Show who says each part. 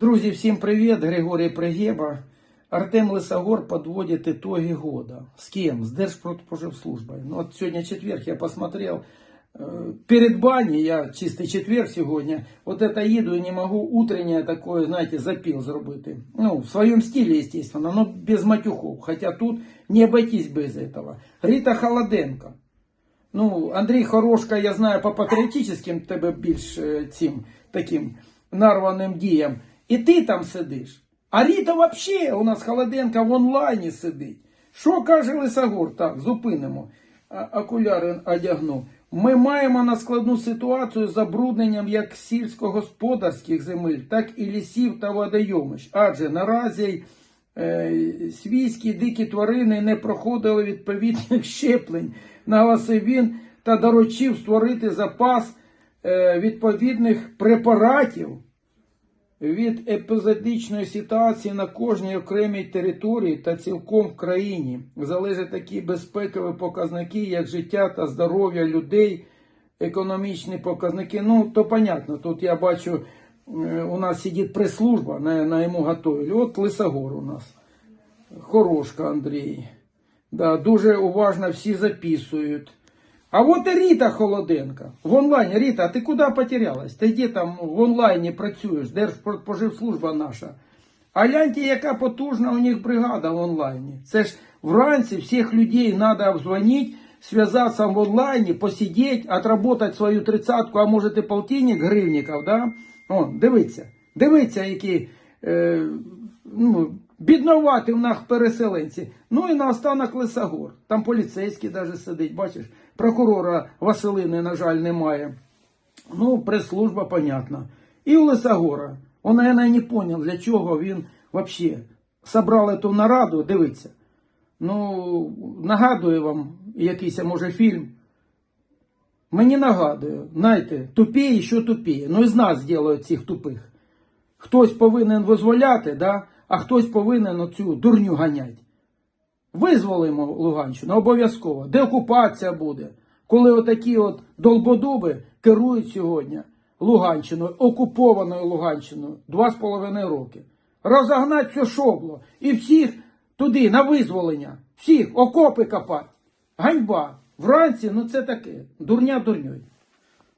Speaker 1: Друзі, всім привіт! Григорій Пригеба. Артем Лисогор подводит итоги года. С кем? С Держпродспоживслужбой. Ну, вот сегодня четверг, я посмотрел. э, Перед баней, я чистый четверг сегодня, вот это еду и не могу утреннее такое, знаете, запил зробити. Ну, в своем стиле, естественно, но без матюхов. Хотя тут не обойтись без этого. Рита Холоденко. Ну, Андрій Хорошка, я знаю, по патріотичним тебе більш е, цим таким нарваним діям. І ти там сидиш. А Ріта взагалі у нас Холоденка в онлайні сидить. Що каже Лисогор? Так, зупинимо. Окуляри одягну. Ми маємо на складну ситуацію з забрудненням як сільськогосподарських земель, так і лісів та водойомищ. Адже наразі е, свійські дикі тварини не проходили відповідних щеплень, наголосив він та доручив створити запас е, відповідних препаратів від епізодичної ситуації на кожній окремій території та цілком в країні. Залежать такі безпекові показники, як життя та здоров'я людей, економічні показники. Ну, то понятно, тут я бачу, е, у нас сидить прес-служба, на, на йому готовили. От Лисогор у нас. Хорошка Андрій. Да, дуже уважно всі записують. А вот и Рита Холоденко. В онлайні. Рита, а ти куди потерялась? Ти де там в онлайні працюєш? Держпоживслужба наша. А гляньте, яка потужна у них бригада в онлайні. Це ж вранці всіх людей треба обзвонити, зв'язатися в онлайні, посидіти, отработати свою тридцатку, а може і полтинник гривників, да? О, дивіться, дивіться, які е, ну, бідноваті в нас переселенці. Ну і наостанок Лисогор. Там поліцейський навіть сидить, бачиш, прокурора Василини, на жаль, немає. Ну, прес-служба, понятно. І у Лисогора. Он, наверное, не понял, для чого він вообще собрав эту нараду, дивіться. Ну, нагадує вам якийсь, може, фільм. Мені нагадує, знаєте, тупіє, що тупіє. Ну, із нас зроблять цих тупих. Хтось повинен визволяти, да? А хтось повинен оцю дурню ганять. Визволимо Луганщину обов'язково. Деокупація буде. Коли отакі от долбодуби керують сьогодні Луганщиною, окупованою Луганщиною, два з половиною роки. Розогнать все шобло і всіх туди, на визволення, всіх окопи копати. Ганьба. Вранці, ну це таке. Дурня дурньою.